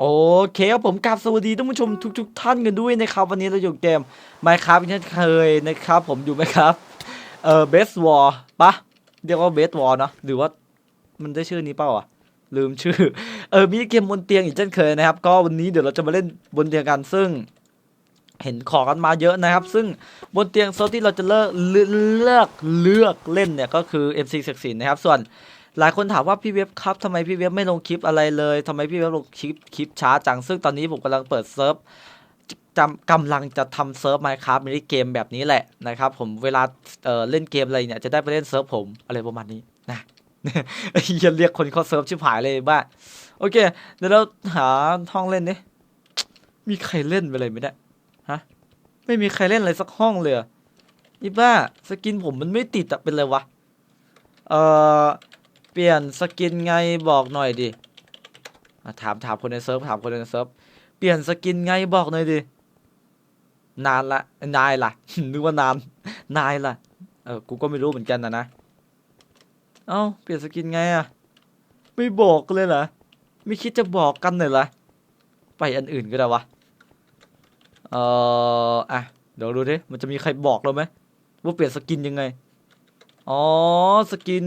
โอเคครับผมกราบสวัสดีท่านผู้ชมทุกๆท่านกันด้วยนะครับ วันนี้เราอยู่เกม Minecraft เช่นเคยนะครับ ผมอยู่ไหมครับ เออ Best War ปะเรียกว่า Best War เนอะหรือว่ามันได้ชื่อนี้เปล่าอะ ลืมชื่อ เออมีเกมบนเตียงอีกเช่นเคยนะครับ ก็วันนี้เดี๋ยวเราจะมาเล่นบนเตียงกันซึ่ง เห็นขอกันมาเยอะนะครับ ซึ่งบนเตียงโซที่เราจะเลิกเลือกเลือกเลือกเล่นเนี่ยก็คือ MC ศักดิ์สินนะครับ ส่วน หลายคนถามว่าพี่เว็บครับทำไมพี่เว็บไม่ลงคลิปอะไรเลยทำไมพี่เว็บลงคลิปคลิปช้าจัง ซึ่งตอนนี้ผมกำลังเปิดเซิร์ฟจำกำลังจะทำเซิร์ฟ Minecraft มินิเกมแบบนี้แหละนะครับผมเวลาเออเล่นเกมอะไรเนี่ยจะได้ไปเล่นเซิร์ฟผมอะไรประมาณนี้นะอย่าเรียกคนเขาเซิร์ฟชิบหายเลยบ้าโอเค เดี๋ยวเราหาห้องเล่นดิมีใครเล่นไปเลยไมเนี่ยฮะไม่มีใครเล่นอะไรสักห้องเลยเหรออีบ้าสกินผมมันไม่ติดอะเป็นไรวะเอ่อ ปลี่ยนสกินไงบอกหน่อยดิถามถามคนในเซิร์ฟถามคนในเซิร์ฟเปลี่ยนสกินไงบอกหน่อยดินานละนายล่ะนึกว่านานนายล่ะเออกูก็ไม่รู้เหมือนกันนะนะเอ้าเปลี่ยนสกินไงอะไม่บอกเลยเหรอไม่คิดจะบอกกันหน่อยเหรอไปอันอื่นก็ได้วะเอ่ออะเดี๋ยวดูดิมันจะมีใครบอกเราไหมว่าเปลี่ยนสกินยังไงอ๋อสกิน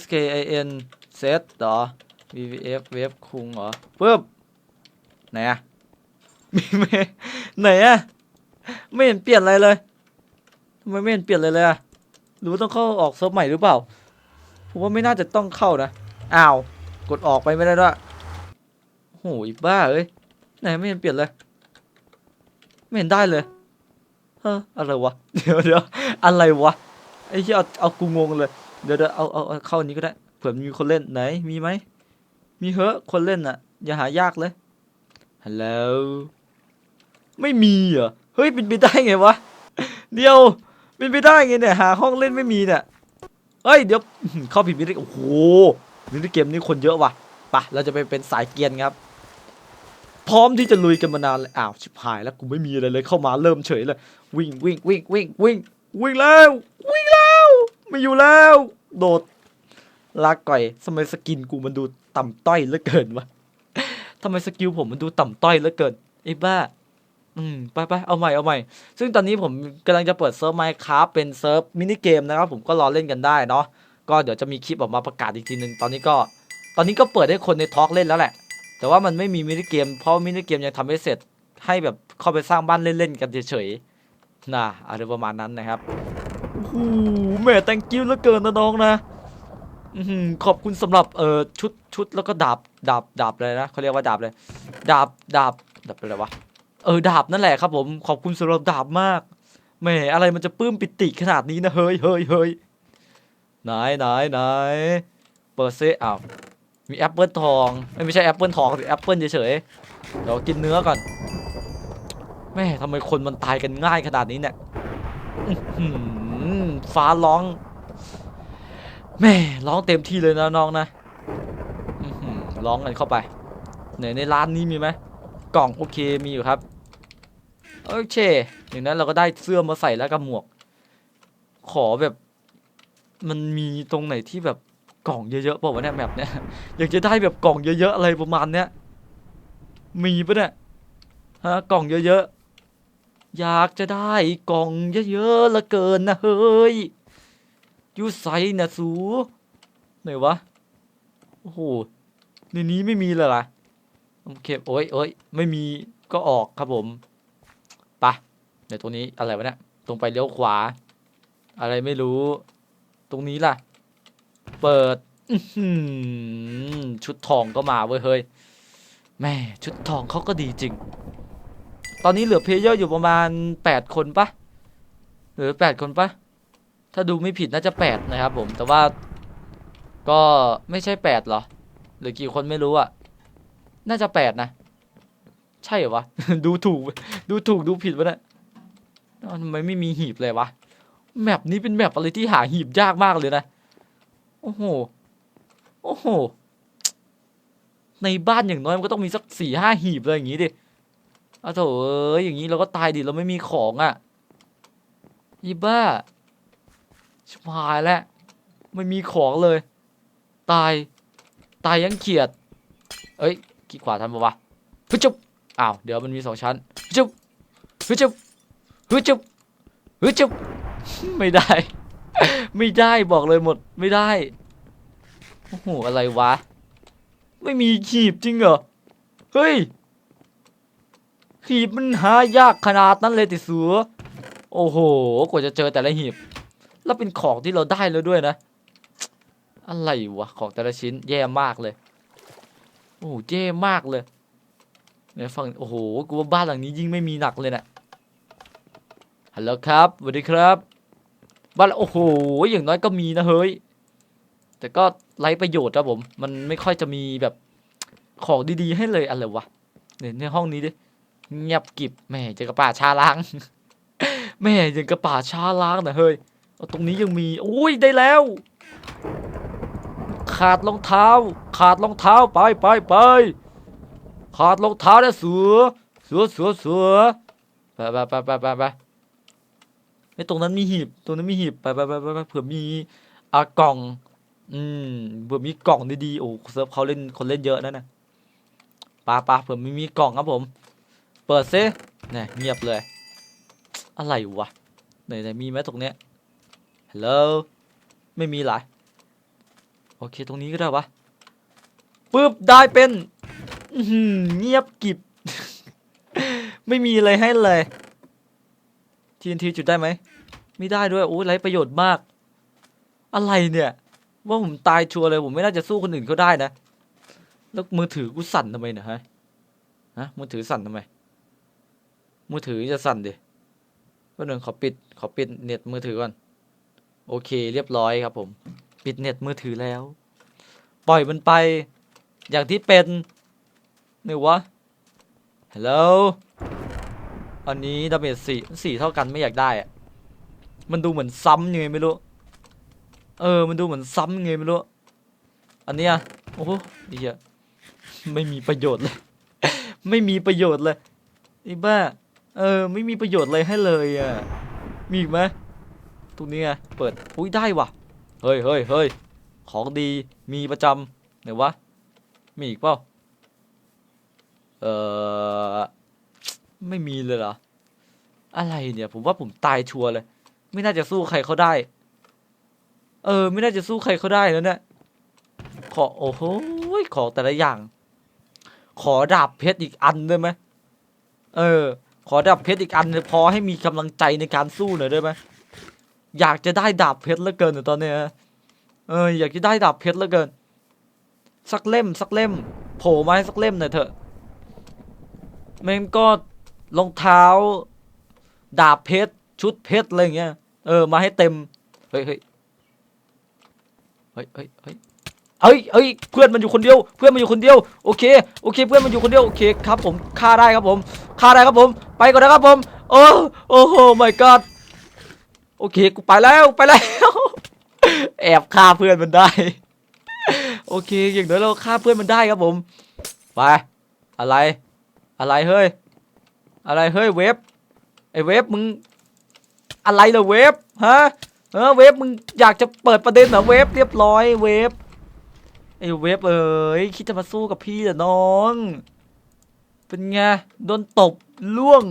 S K I N set เหรอ V V F เวฟคุงเหรอปึ๊บไหนอะมีไหมไหนอะไม่เห็นเปลี่ยนอะไรเลยทำไมไม่เห็นเปลี่ยนเลยเลยอะหรือต้องเข้าออกเซิร์ฟใหม่หรือเปล่า ผมว่าไม่น่าจะต้องเข้านะอ้าวกดออกไปไม่ได้ด้วยโอ้ยบ้าเอ้ยไหนไม่เห็นเปลี่ยนเลย ไม่เห็นได้เลยเฮ้ออะไรวะเดี๋ยวเดี๋ยวอะไรวะไอ้ที่เอาเอากูงงเลย เดี๋ยวเดี๋ยวเอาเอาเอาเข้าอันนี้ก็ได้เผื่อมีคนเล่นไหนมีไหมมีเหอะคนเล่นอะ อย่าหายากเลยฮัลโหลไม่มีเหรอเฮ้ยเป็นไปได้ไงวะเดี๋ยวเป็นไปได้ไงเนี่ยหาห้องเล่นไม่มีเนี่ยเฮ้ยเดี๋ยวเข้าผิดมินิโอ้โหมินิเกมนี้คนเยอะว่ะปะเราจะไปเป็นสายเกียนครับ พร้อมที่จะลุยกันมานานเลยอ้าวชิบหายแล้วกูไม่มีอะไรเลยเข้ามาเริ่มเฉยเลย วิ่งวิ่งวิ่งวิ่งวิ่งวิ่งแล้ววิ่งแล้ว ไม่อยู่แล้ว โดดลากก่อยทำไมสกินกูมันดูต่ำต้อยเหลือเกินวะทำไมสกิลผมมันดูต่ำต้อยเหลือเกินไอ้บ้า อืมไปไปเอาใหม่เอาใหม่ ซึ่งตอนนี้ผมกำลังจะเปิดเซิร์ฟไมค์ครับเป็นเซิร์ฟมินิเกมนะครับ ผมก็รอเล่นกันได้เนาะก็เดี๋ยวจะมีคลิปออกมาประกาศอีกทีหนึ่งตอนนี้ก็ ตอนนี้ก็เปิดให้คนในทอล์กเล่นแล้วแหละ แต่ว่ามันไม่มีมินิเกม เพราะมินิเกมยังทำไม่เสร็จให้แบบเข้าไปสร้างบ้านเล่นๆกันเฉยๆนะอะไรประมาณนั้นนะครับ หแม่แต่งกิ้วเหลือเกินนะน้องนะอขอบคุณสำหรับเอ่อชุดชุดแล้วก็ดาบดาบดาบเลยนะเขาเรียกว่าดาบเลย ดาบดาบดาบเป็นอะไรวะเออดาบนั่นแหละครับผมขอบคุณสำหรับดาบมากแหม่อะไรมันจะปลื้มปิติขนาดนี้นะเฮ้ยเฮ้ยเฮ้ยไหนไหนไหนเปิดซิอ้าวมีแอปเปิลทองไม่ใช่แอปเปิลทองแอปเปิลเฉยๆเดี๋ยวกินเนื้อก่อนแม่ทำไมคนมันตายกันง่ายขนาดนี้เนี่ย ฟ้าร้องแม่ร้องเต็มที่เลยนะน้องนะร้องกันเข้าไปไหนในร้านนี้มีไหมกล่องโอเคมีอยู่ครับโอเคอย่างนั้นเราก็ได้เสื้อมาใส่แล้วกับหมวก ขอแบบ มันมีตรงไหนที่แบบกล่องเยอะๆเปล่าวะเนี่ยแบบเนี้ยอยากจะได้แบบกล่องเยอะๆอะไรประมาณเนี้ยมีปะเนี่ยฮะกล่องเยอะๆ อยากจะได้กล่องเยอะๆเหละเกินนะเฮ้ยยูไซนะสูไหนวะ โอ้โห ในนี้ไม่มีเลยล่ะ โอเค โอ้ยโอ้ยไม่มีก็ออกครับผมไปะเดี๋ยวตรงนี้อะไรวะเนี่ย ตรงไปเลี้ยวขวา อะไรไม่รู้ ตรงนี้ล่ะ เปิดชุดทองก็มาเว้ยเฮ้ย แม่ชุดทองเขาก็ดีจริง ตอนนี้เหลือเพลเยอร์อยู่ประมาณแปดคนปะหลือแปดคนปะถ้าดูไม่ผิดน่าจะแปดนะครับผม แต่ว่าก็ไม่ใช่แปดหรอ หรือกี่คนไม่รู้อะน่าจะแปดนะ ใช่เหรอวะ ดูถูก ดูถูกดูผิดวะเนี่ยทำไมไม่มีหีบเลยวะ แมปนี้เป็นแมปอะไรที่หาหีบยากมากเลยนะ โอ้โห โอ้โห ในบ้านอย่างน้อยมันก็ต้องมีสักสี่ห้าหีบเลยอย่างงี้ดิ อ้าวโถเอ้ยอย่างนี้เราก็ตายดิเราไม่มีของอะยี่บ้าชิบหายแล้วไม่มีของเลย ตาย ตายยังเขียด เอ้ยขี้ขวาทันปะวะฮึจุบอ้าวเดี๋ยวมันมีสองชั้นฮึจุบฮึจุบฮึจุบฮึจุบไม่ได้ ไม่ได้บอกเลยหมดไม่ได้โอ้โหอะไรวะ ไม่มีขีบจริงเหรอ เฮ้ย ขีบมันหายากขนาดนั้นเลยติเสือโอ้โหกว่าจะเจอแต่ละหีบ แล้วเป็นของที่เราได้แล้วด้วยนะ อะไรวะของแต่ละชิ้นแย่มากเลย โอ้โหแย่มากเลยเนี่ยฟังโอ้โหกูว่าบ้านหลังนี้ยิ่งไม่มีหนักเลยนะฮัลโหลครับสวัสดีครับ บ้านโอ้โหอย่างน้อยก็มีนะเฮ้ยแต่ก็ไร้ประโยชน์ครับผม มันไม่ค่อยจะมีแบบของดีๆให้เลยอะไรวะเนี่ยในห้องนี้ดิ เงียบกิบแม่เจอกระป่าชาล้างแม่ยังกระป่าชาล้างนะเฮ้ยเอาตรงนี้ยังมีอุ้ยได้แล้ว ขาดรองเท้า ขาดรองเท้าไปไปไปขาดรองเท้านะเสือเสือเสือเสือไปไปไปไปไปไปไอ้ตรงนั้นมีหีบตรงนั้นมีหีบไปไปไปไปเผื่อมีอากล่อง อืมเผื่อมีกล่องดีๆโอ้เซิร์ฟเขาเล่นคนเล่นเยอะนั่นนะปาปาเผื่อไม่มีกล่องครับผม เปิดซิเนี่ยเงียบเลย อะไรวะไหนไหนมีไหมตรงเนี้ยฮัลโหลไม่มีหรอโอเคตรงนี้ก็ได้วะปึ๊บได้เป็นเงียบกริบ ไม่มีอะไรให้เลย TNT จุดได้ไหม ไม่ได้ด้วย โอ้ยไรประโยชน์มาก อะไรเนี่ย ว่าผมตายชัวร์เลย ผมไม่น่าจะสู้คนอื่นเขาได้นะ แล้วมือถือกูสั่นทำไมเนี่ยฮะ ฮะ มือถือสั่นทำไม มือถือจะสั่นดิก็หนึ่งขอปิดขอปิดเน็ตมือถือก่อน โอเค เรียบร้อยครับผม ปิดเน็ตมือถือแล้ว ปล่อยมันไป อย่างที่เป็นนี่วะฮัลโหลอันนี้ดาเมจสี่สี่เท่ากันไม่อยากได้อะมันดูเหมือนซ้ำยังไงไม่รู้ เออ มันดูเหมือนซ้ำยังไงไม่รู้ อันนี้ยโอ้โหไอ้เหี้ยไม่มีประโยชน์เลย ไม่มีประโยชน์เลยไอ้บ้า เออ ไม่มีประโยชน์เลยให้เลยอะ มีอีกไหมตรงนี้ไงเปิด อุ้ยได้ว่ะ เฮ้ยเฮ้ยเฮ้ยของดีมีประจำไหนวะ มีอีกเปล่า เออไม่มีเลยเหรอ อะไรเนี่ย ผมว่าผมตายชัวร์เลย ไม่น่าจะสู้ใครเขาได้ เออ ไม่น่าจะสู้ใครเขาได้แล้วเนี่ย ขอ โอ้โห ของแต่ละอย่าง ขอดาบเพชรอีกอันได้ไหม เออ ขอดาบเพชรอีกอันพอให้มีกำลังใจในการสู้หน่อยได้ไหมอยากจะได้ดาบเพชรเหลือเกินอะตอนนี้เอออยากจะได้ดาบเพชรเหลือเกิน สักเล่มสักเล่ม โผล่มาให้สักเล่มหน่อยเถอะแม่งก็รองเท้า ดาบเพชรชุดเพชรอะไรเงี้ยเออมาให้เต็ม เฮ้ยเฮ้ยเฮ้ยเฮ้ย เฮ้ยเฮ้ยเพื่อนมันอยู่คนเดียว เพื่อนมันอยู่คนเดียว โอเค โอเค เพื่อนมันอยู่คนเดียว โอเคครับผม ฆ่าได้ครับผม ฆ่าได้ครับผม ไปก่อนนะครับผม โอ้โอ้โห my god โอเค กูไปแล้ว ไปแล้ว แอบฆ่าเพื่อนมันได้ โอเค อย่างน้อยเราฆ่าเพื่อนมันได้ครับผม ไป อะไร อะไรเฮ้ย อะไรเฮ้ยเว็บไอเว็บมึง อะไรเหรอเว็บฮะ เออเว็บมึงอยากจะเปิดประเด็นเหรอเว็บเรียบร้อยเว็บ ไอ้เว็บเอ้ยคิดจะมาสู้กับพี่เหรอน้อง เป็นไงโดนตบล่วง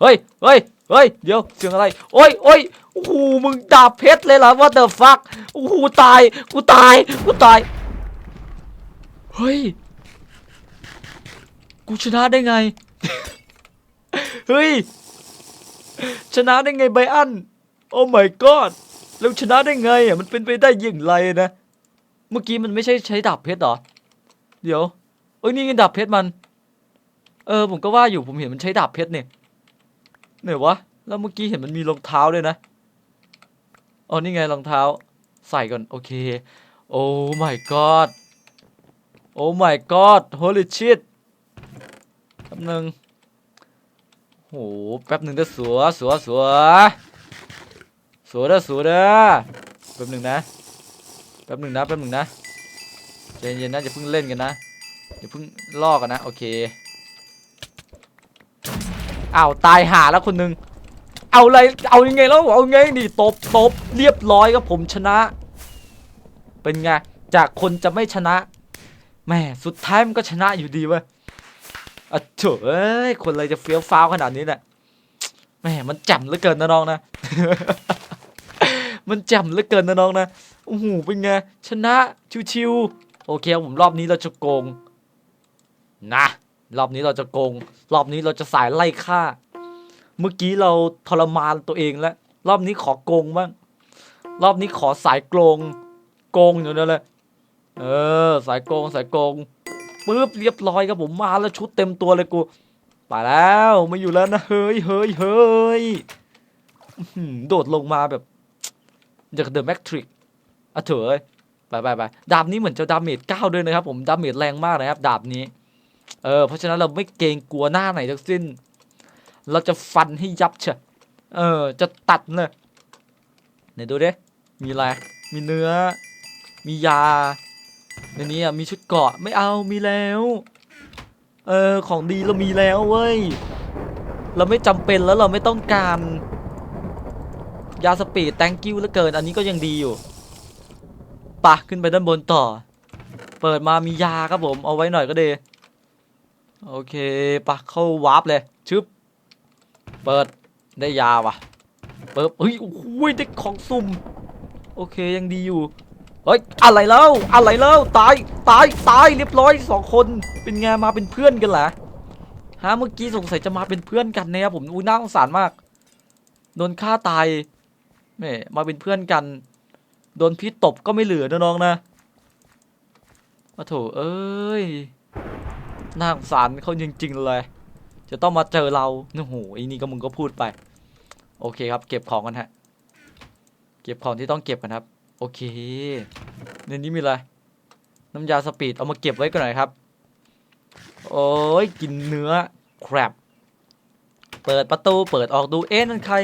เฮ้ยเฮ้ยเฮ้ยเดี๋ยวเสียงอะไร โอ้ยโอ้ยโอ้โหมึงดาบเพชรเลยเหรอว่าเดอะฟักโอ้โหตายกูตายกูตาย เฮ้ย กูชนะได้ไง เฮ้ย ชนะได้ไงไบอัน โอ้ my god แล้วชนะได้ไงอะมันเป็นไปได้อย่างไรนะ เมื่อกี้มันไม่ใช่ใช้ดาบเพชรหรอ เดี๋ยว เอ้ยนี่ไงดาบเพชรมัน เออผมก็ว่าอยู่ผมเห็นมันใช้ดาบเพชรเนี่ยไหนวะ แล้วเมื่อกี้เห็นมันมีรองเท้าด้วยนะ อ๋อนี่ไงรองเท้า ใส่ก่อนโอเค โอ้ my god โอ้ my god holy shit แป๊บหนึงโหแป๊บหนึ่งเด้อสัวสัวสัวสัวเด้อสัวเด้อแป๊บหนึ่งนะ แป๊บหนึ่งนะแป๊บหนึ่งนะใจเย็นนะอย่าเพิ่งเล่นกันนะอย่าเพิ่งลอกกันนะโอเคอ้าวตายหาแล้วคนหนึ่งเอาอะไรเอายังไงแล้วเอาไงนี่ตบตบเรียบร้อยครับผมชนะ เป็นไงจากคนจะไม่ชนะแม่สุดท้ายมันก็ชนะอยู่ดีเว้ยอะเถอะเอ้ยคนอะไรจะเฟี้ยวฟ้าวขนาดนี้เนี่ยแหมมันแจ่มเหลือเกินนะน้องนะ มันแจ่มเหลือเกินนะน้องนะ โอ้โหเป็นไง ชนะชิวๆโอเคครับผมรอบนี้เราจะโกง นะ รอบนี้เราจะโกง รอบนี้เราจะสายไล่ฆ่า เมื่อกี้เราทรมานตัวเองแล้วรอบนี้ขอโกงบ้างรอบนี้ขอสายโกง โกงอยู่นั่นแหละเออ สายโกงสายโกงปึ๊บเรียบร้อยครับผมมาแล้วชุดเต็มตัวเลยกูไปแล้วไมาอยู่แล้วนะเฮ้ยเฮ้ยเฮ้ยโดดลงมาแบบจากเดอะแมทริก อะเถอะเอ้ยไปไปไปดาบนี้เหมือนจะดาเมจเก้าด้วยนะครับผมดาเมจแรงมากนะครับ ดาบนี้เออเพราะฉะนั้นเราไม่เกรงกลัวหน้าไหนทั้งสิ้น เราจะฟันให้ยับเชะเออ จะตัดเลยไหนดูดิมีอะไรมีเนื้อ มียาในนี้อะมีชุดเกราะไม่เอามีแล้ว เออของดีเรามีแล้วเว้ยเราไม่จำเป็นแล้วเราไม่ต้องการ ยาสปีดแตงกิ้วเหลือเกิน อันนี้ก็ยังดีอยู่ ปะขึ้นไปด้านบนต่อ เปิดมามียาครับผมเอาไว้หน่อยก็ดีโอเคปะเข้าวาร์ปเลยชึบเปิดได้ยาว่ะเปิดเฮ้ยโอ้โหได้ของสุ่มโอเคยังดีอยู่เฮ้ยอะไรแล้วอะไรแล้วตายตายตายเรียบร้อยสองคนเป็นไงมาเป็นเพื่อนกันเหรอฮะเมื่อกี้สงสัยจะมาเป็นเพื่อนกันนะครับผมอุ้ยน่าสงสารมากโดนฆ่าตายแม่มาเป็นเพื่อนกัน โดนพิษตบก็ไม่เหลือนะน้องนะมาโถเอ้ยน่าสงสารเขาจริงๆเลย จะต้องมาเจอเราโอ้โหไอ้นี่ก็มึงก็พูดไป โอเคครับ เก็บของกันฮะ เก็บของที่ต้องเก็บกันครับ โอเคในนี้มีอะไรน้ำยาสปีดเอามาเก็บไว้กันหน่อยครับ โอ้ยกินเนื้อแครบเปิดประตูเปิดออกดูเอ๊ะนั่นใคร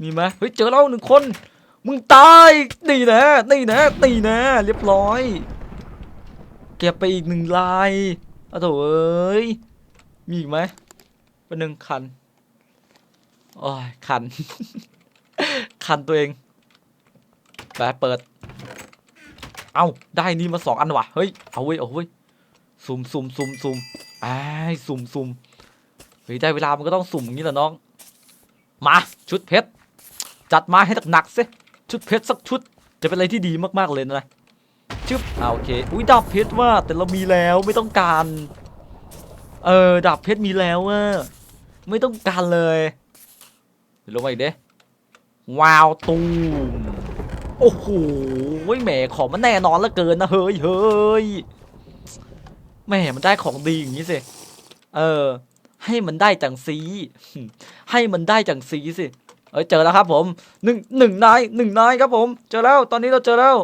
มีไหมเฮ้ยเจอแล้วหนึ่งคน มึงตายนี่นะนี่นะนี่นะ เรียบร้อย เก็บไปอีกหนึ่งลายอ้าวโถเอ้ย มีอีกไหมเป็นหนึ่งคันโอ้ยคัน คันตัวเองไปเปิด เอาได้นี่มาสองอันวะเฮ้ย เอาเว้ย เอาเว้ยสุ่มสุ่มสุ่มสุ่มไอ้สุ่มสุ่มเฮ้ย ได้เวลามันก็ต้องสุ่มอย่างนี้แหละน้อง มา ชุดเพชร จัดมาให้หนักๆสิ ชุดเพชรสักชุด จะเป็นอะไรที่ดีมากๆเลยนะชึบอ่าโอเค อุ้ยดาบเพชรว่า แต่เรามีแล้วไม่ต้องการ เออดาบเพชรมีแล้วว่าไม่ต้องการเลยเดี๋ยวลงมาอีกเด้ว้าวตูมโอ้โหแหมของมันแน่นอนเหลือเกินนะเฮ้ยเฮ้ยแหมมันได้ของดีอย่างนี้สิเออ ให้มันได้จังซีให้มันได้จังซีสิ อ้ยเจอแล้วครับผมหนึ่งหนึ่งนายหนึ่งนายครับผม เจอแล้วตอนนี้เราเจอแล้ว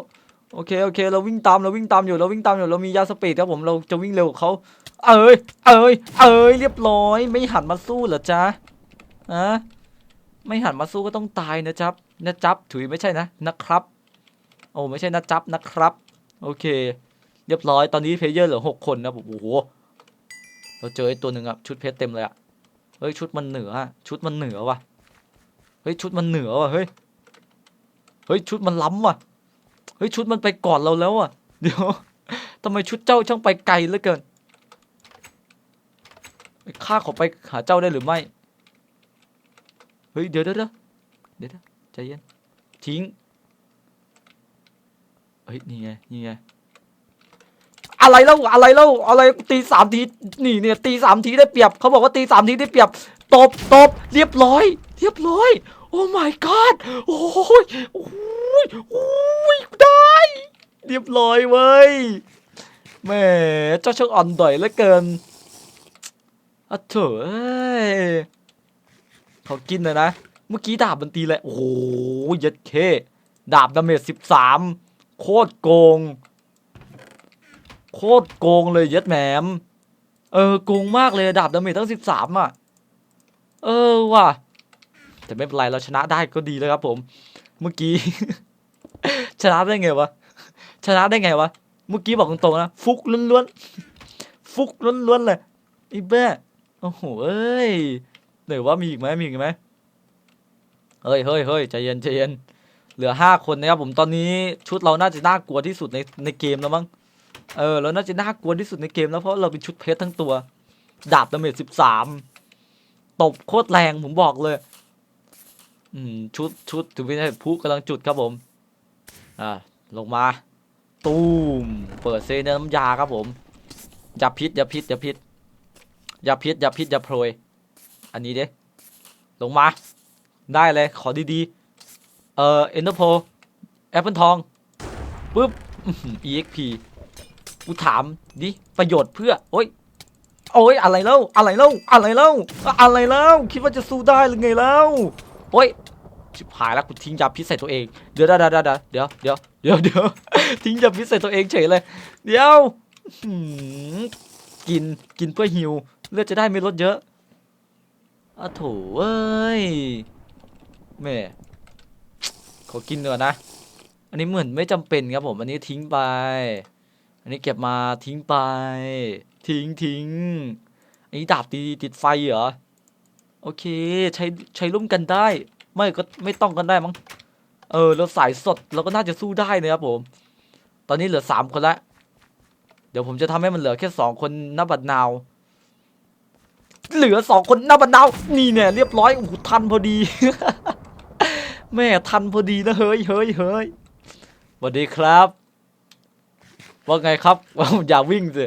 โอเคโอเค เราวิ่งตามเราวิ่งตามอยู่เราวิ่งตามอยู่เรามียาสปีดครับผมเราจะวิ่งเร็วกว่าเขาเอ้ยเอ้ยเอ้ยเรียบร้อย ไม่หันมาสู้เหรอจ๊ะอะไม่หันมาสู้ก็ต้องตายนะจ๊บนะจ๊บถุยไม่ใช่นะนะครับ โอ้ไม่ใช่นะจ๊บนะครับ โอเค เรียบร้อยตอนนี้เพลเยอร์เหลือหกคนนะผมโอ้โหเราเจอไอ้ตัวหนึ่งอะชุดเพชรเต็มเลยอะเฮ้ยชุดมันเหนือชุดมันเหนือว่ะ เฮ้ยชุดมันเหนือว่ะเฮ้ยเฮ้ยชุดมันล้ำว่ะเฮ้ยชุดมันไปก่อนเราแล้วอะเดี๋ยวทำไมชุดเจ้าช่างไปไกลเหลือเกินข้าขอไปหาเจ้าได้หรือไม่เฮ้ยเดี๋ยวเดี๋ยวเดี๋ยวเดี๋ยวเดี๋ยวใจเย็นทิ้งเฮ้ยนี่ไงนี่ไงอะไรแล้วอะไรแล้วอะไรตีสามทีนี่เนี่ยตีสามทีได้เปรียบเขาบอกว่าตีสามทีได้เปรียบตบตบเรียบร้อย เรียบร้อย โอ้ my god โอ้ยโอ้ยโอ้ยได้ เรียบร้อยเว้ยแหม่เจ้าช่างอ่อนด่อยเหลือเกินอะเถอะเอ้ยขากินเลยนะ เมื่อกี้ดาบมันตีเลย โอ้โหยัดเค ดาบดาเมจสิบสามโคตรโกง โคตรโกงเลยยัดแหมม เออ โกงมากเลยดาบดาเมจตั้งสิบสามอะ เออว่ะ แต่ไม่เป็นไรเราชนะได้ก็ดีแล้วครับผม เมื่อกี้ ชนะได้ไงวะ ชนะได้ไงวะ เมื่อกี้บอกตรงๆนะ ฟุกล้วนๆ ฟุกล้วนๆเลยไอ้แบ้โอ้โหเอ้ยเดี๋ยวว่ามีอีกไหมมีอีกไหมเฮ้ยเฮ้ยเฮ้ยใจเย็นใจเย็นเหลือห้าคนนะครับผมตอนนี้ชุดเราน่าจะน่ากลัวที่สุดในในเกมแล้วมั้งเออเราน่าจะน่ากลัวที่สุดในเกมแล้วเพราะเราเป็นชุดเพชรทั้งตัว ดาบดาเมจสิบสามตบโคตรแรงผมบอกเลย อืมชุดชุดถึงไม่ได้ผู้กำลังจุดครับผม อ่าลงมา ตูมเปิดเซเนน้ำยาครับผมอย่าพิษอย่าพิษอย่าพิษอย่าพิษอย่าพิษอย่าโพรยอันนี้เด้ลงมา ได้เลยขอดีๆ เอ่อเอ็นเตอร์โพแอปเปิลทองปุ๊บอื้อหือ EXP กูถามดิประโยชน์เพื่อ โอ้ยโอ้ยอะไรเล่าอะไรเล่าอะไรเล่าอะไรเล่าคิดว่าจะสู้ได้หรือไงเล่า โอ้ยชิบหายแล้วกูทิ้งยาพิษใส่ตัวเอง เดี๋ยวเดี๋ยวเดี๋ยวเดี๋ยวเดี๋ยวเดี๋ยวเดี๋ยวทิ้งยาพิษใส่ตัวเองเฉยเลย เดี๋ยวกินกินเพื่อหิว เลือดจะได้ไม่ลดเยอะอะโถเอ้ยแม่ขอกินก่อนนะ อันนี้เหมือนไม่จำเป็นครับผม อันนี้ทิ้งไป อันนี้เก็บมาทิ้งไป ทิ้งทิ้งอันนี้ดาบตีติดไฟเหรอ โอเค ใช้ใช้ร่วมกันได้ ไม่ก็ไม่ต้องกันได้มั้งเออเราสายสดเราก็น่าจะสู้ได้นะครับผม ตอนนี้เหลือสามคนละเดี๋ยวผมจะทำให้มันเหลือแค่สองคนหน้าบัดนาวเหลือสองคนหน้าบัดนาวนี่เนี่ยเรียบร้อยโอ้โหทันพอดี แม่ทันพอดีนะเฮ้ยเฮ้ยเฮ้ยสวัสดีครับว่าไงครับว่าอย่าวิ่งสิ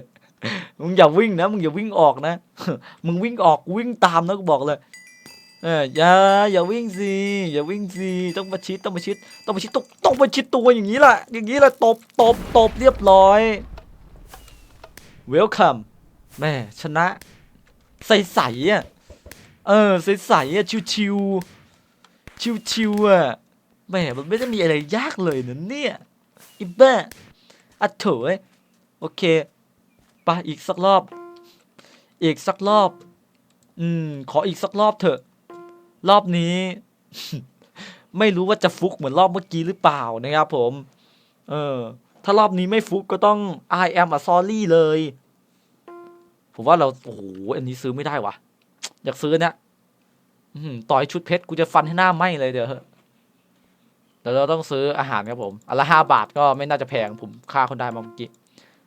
มึงอย่าวิ่งนะมึงอย่าวิ่งออกนะ มึงวิ่งออกวิ่งตามนะกูบอกเลยเอออย่าอย่าวิ่งสิอย่าวิ่งสิต้องประชิดต้องประชิดต้องประชิดต้องต้องประชิดตัวอย่างนี้แหละอย่างนี้แหละตบตบตบเรียบร้อย welcome แม่ชนะใสใสๆอะเออใสใสๆอะชิวชิวชิวชิวๆอะแม่มันไม่ได้มีอะไรยากเลยนะเนี่ยอิบ้าอะโถอ้ยโอเคไปอีกสักรอบ อีกสักรอบ อืม ขออีกสักรอบเถอะ รอบนี้ ไม่รู้ว่าจะฟุกเหมือนรอบเมื่อกี้หรือเปล่านะครับผม เออ ถ้ารอบนี้ไม่ฟุกก็ต้อง I am a sorry เลย ผมว่าเรา โอ้โห อันนี้ซื้อไม่ได้วะอยากซื้อเนี่ยต่อยชุดเพชรกูจะฟันให้หน้าไหมเลยเดี๋ยวเดี๋ยวเราต้องซื้ออาหารครับผมอันละห้าบาทก็ไม่น่าจะแพงผมค่าคนได้มาเมื่อกี้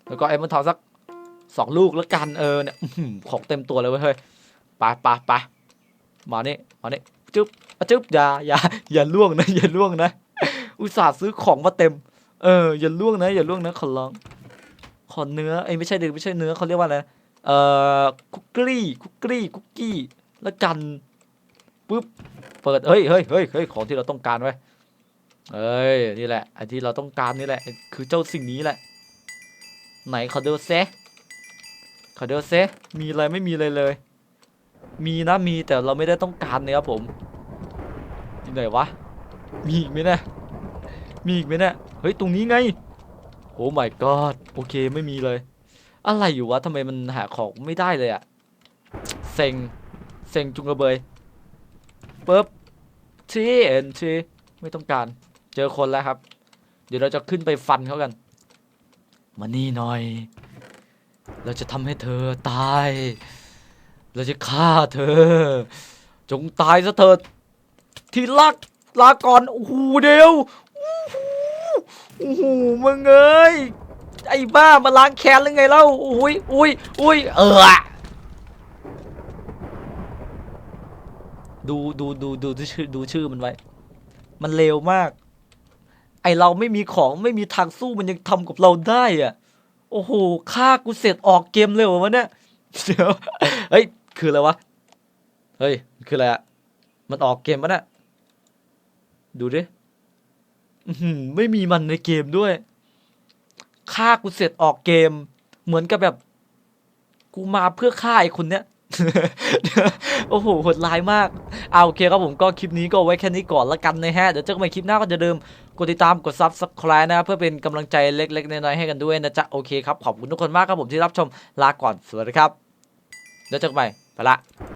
แล้วก็ไอ้มันทองสัก สองลูกแล้วกันเออเนี่ยของเต็มตัวเลยเว้ยไปไปไปมานี่มานี่จึ๊บจึ๊บอย่าอย่าอย่าล่วงนะอย่าล่วงนะอุตส่าห์ซื้อของมาเต็ม เอออย่าล่วงนะอย่าล่วงนะขอร้องขอเนื้อไอ้ไม่ใช่เด็กไม่ใช่เนื้อเขาเรียกว่าอะไรเอ่อคุกกี้คุกกี้คุกกี้แล้วกันปุ๊บเปิดเฮ้ยเฮ้ยเฮ้ยเฮ้ยของที่เราต้องการไว้เอ้ยนี่แหละไอ้ที่เราต้องการนี่แหละ คือเจ้าสิ่งนี้แหละ ไหนขอดูเซ ขอเดูเซมีอะไรไม่มีอะไรเลย มีนะมีแต่เราไม่ได้ต้องการนะครับผมที่ไหนวะ มีอีกไหมเนะมีอีกไหมเนะเฮ้ยตรงนี้ไงโอ้ my god โอเคไม่มีเลย อะไรอยู่วะทำไมมันหาของไม่ได้เลยอะเซ็งเซ็งจุงกระเบยปึ๊บทีเอ็นทีไม่ต้องการ เจอคนแล้วครับ เดี๋ยวเราจะขึ้นไปฟันเขากัน มานี่หน่อย เราจะทำให้เธอตาย เราจะฆ่าเธอ จงตายซะเถิดที่รักลาก่อนโอ้โหเดียวโอ้โหมึงเอ้ยไอ้บ้ามาล้างแค้นหรือไงเล่าอุ้ยอุ้ยอุ้ยเออดูดูดูดูดูชื่อดูชื่อมันไว้ มันเลวมาก ไอเราไม่มีของไม่มีทางสู้มันยังทำกับเราได้อะ โอ้โหฆ่ากูเสร็จออกเกมเลยเหรอวะเนี่ยเดี๋ยวเฮ้ยคืออะไรวะเฮ้ยคืออะไรอะมันออกเกมปะเนี่ยดูดิไม่มีมันในเกมด้วยฆ่ากูเสร็จออกเกม เหมือนกับแบบ กูมาเพื่อฆ่าไอ้คนเนี้ยโอ้โหโหดร้ายมาก เอาโอเคครับผมก็คลิปนี้ก็ไว้แค่นี้ก่อนละกันนะฮะ เดี๋ยวเจอกันใหม่คลิปหน้าก็จะเดิม กดติดตามกดซับสไคร b e นะครับเพื่อเป็นกำลังใจเล็กๆน้อยๆให้กันด้วยนะจ๊ะโอเคครับขอบคุณทุกคนมากครับผมที่รับชมลาก่อนสวัสดีครับเดี๋ยวเจอกันใหม่ไปละ